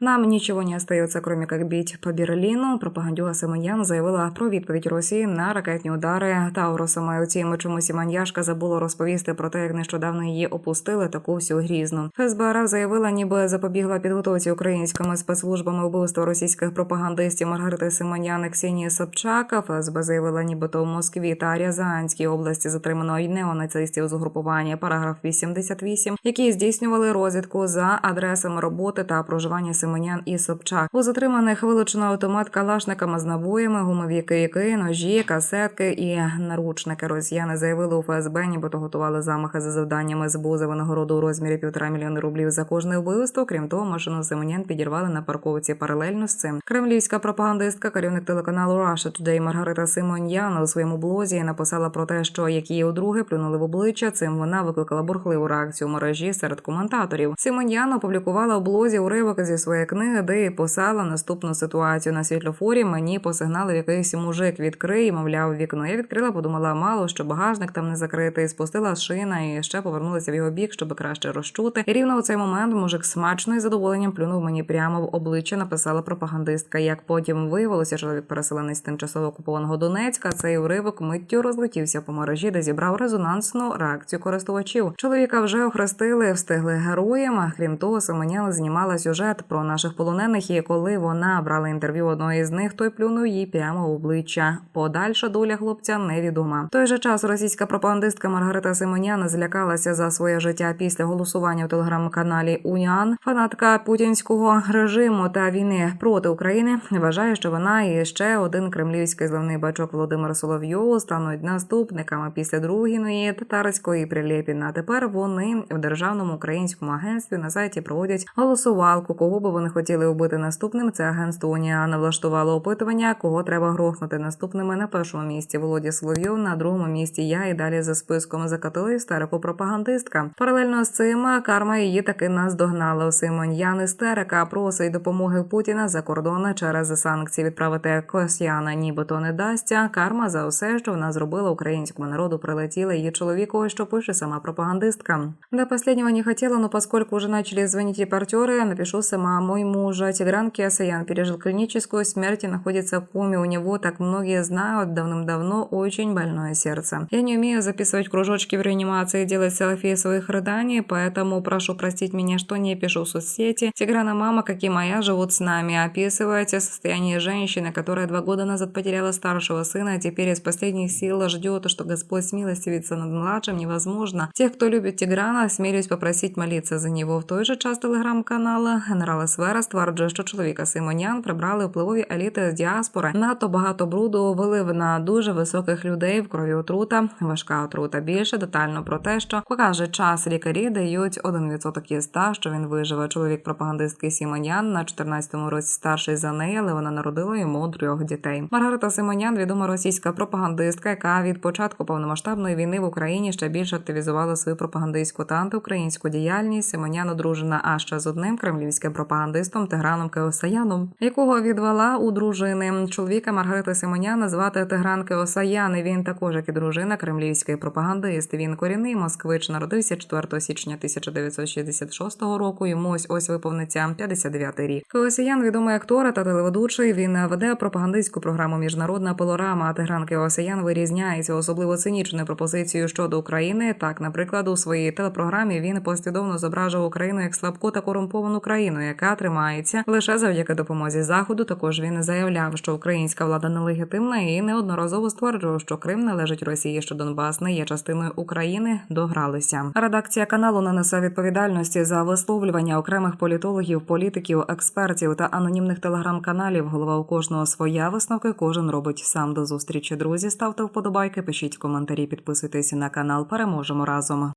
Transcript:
Нам ничего не остается, кроме как бить по Берліну. Пропагандюга Семенян заявила про відповідь Росії на ракетні удари Таурусами. Утім, чомусь Сіманьяшка забула розповісти про те, як нещодавно її опустили таку всю грізну. ФСБ заявила, ніби запобігла підготовці українськими спецслужбами вбивства російських пропагандистів Маргарити Симонян і Ксенії Собчака. ФСБ заявила, нібито в Москві та Рязанській області затримано й неонацистів з угрупування параграф 88, які здійснювали розвідку за адресами роботи та проживання Семенян і Собчак. У затриманих вилучено автомат калашниками з набоями, гумові кийки, ножі, касетки і наручники. Росіяни заявили у ФСБ, нібито готували замахи за завданнями СБУ за винагороду у розмірі півтора мільйони рублів за кожне вбивство. Крім того, машину Семенян підірвали на парковці паралельно з цим. Кремлівська пропагандистка, керівник телеканалу Russia Today Маргарита Симоньян у своєму блозі написала про те, що як її удруге плюнули в обличчя. Цим вона викликала бурхливу реакцію у мережі серед коментаторів. Симоньян опублікувала в блозі уривок зі своєї книги, де і писала наступну ситуацію на світлофорі. Мені посигналив якийсь мужик відкрий, мовляв, вікно. Я відкрила, подумала мало, що багажник там не закритий. Спустила шина і ще повернулася в його бік, щоб краще розчути. І рівно у цей момент мужик смачно і задоволенням плюнув мені прямо в обличчя. Написала пропагандистка. Як потім виявилося, чоловік переселений з тимчасово окупованого Донецька. Цей уривок миттю розлетівся по мережі, де зібрав резонансну реакцію користувачів. Чоловіка вже охрестили, встигли героєм. А крім того, Семеняна знімала сюжет про наших полонених. І коли вона брала інтерв'ю одної з них, той плюнув їй прямо в обличчя. Подальша доля хлопця невідома. В той же час російська пропагандистка Маргарита Симонян злякалася за своє життя після голосування в телеграм-каналі Уніан. Фанатка путінського режиму та війни проти України вважає, що вона і ще один кремлівський зливний бачок Володимир Соловйов стануть наступниками після Другіної татарської Прилєпіна. Тепер вони в державному українському агентстві на сайті проводять голосувалку, кого би вони хотіли вбити наступним. Це агентство Уніана влаштувало опитування, кого треба грохнути наступними на першому місці. Володя Соловйов, на другому місці я і далі за списком закатили істерику пропагандистка. Паралельно з цим карма її таки наздогнала. У Симоньян істерика просить допомоги Путіна за кордони через санкції відправити Косяна, нібито не дасться. Карма за усе, що вона зробила українському народу, прилетіла її чоловіку, що пише сама пропагандистка. До последнего не хотела, но поскольку уже начали звонить репортеры, напишу сама. Мой муж Тигран Киасаян пережил клиническую смерть и находится в коме. У него, так многие знают, давным-давно очень больное сердце. Я не умею записывать кружочки в реанимации и делать селфи своих рыданий, поэтому прошу простить меня, что не пишу в соцсети. Тиграна мама, как и моя, живут с нами. Описываете состояние женщины, которая два года назад потеряла старшего сына, а теперь из последних сил ждет, что Господь смилостивится над младшим, невозможно. Тех, кто любит Тиграна, смелюсь попросить молиться за нього. В той же час телеграм-канала генерал Сфера стверджує, що чоловіка Симонян прибрали впливові еліти з діаспори. Надто багато бруду вилив на дуже високих людей в крові отрута, важка отрута. Більше детально про те, що покаже час лікарі дають 1% із 100, що він виживе. Чоловік пропагандистки Сімонян на 14-му році старший за неї, але вона народила йому трьох дітей. Маргарита Симонян, відома російська пропагандистка, яка від початку повномасштабної війни в Україні ще більше активізувала свою пропагандистську та антиукраїнську діяльність. Симонян одружена а ще з одним кремлівським пропагандистом Тиграном Кеосаяном, якого відвела у дружини. Чоловіка Маргарити Симонян звати Тигран Кеосаян. і Він також як і дружина кремлівський пропагандист. Він корінний москвич, народився 4 січня 1966 року. Йому ось ось виповниться 59 рік. Кеосаян відомий актор та телеведучий. Він веде пропагандистську програму Міжнародна пилорама. Тигран Кеосаян вирізняється особливо цинічною пропозицією щодо України. Так, наприклад, у своїй телепрограмі він послідовно зображував Україну як слабку та корумповану країну, яка тримається лише завдяки допомозі заходу. Також він заявляв, що українська влада нелегітимна і неодноразово стверджував, що Крим належить Росії, що Донбас не є частиною України. Догралися. Редакція каналу не несе відповідальності за висловлювання окремих політологів, політиків, експертів та анонімних телеграм-каналів. Голова у кожного своя висновки. Кожен робить сам до зустрічі. Друзі, ставте вподобайки, пишіть коментарі, підписуйтесь на канал. Переможемо разом.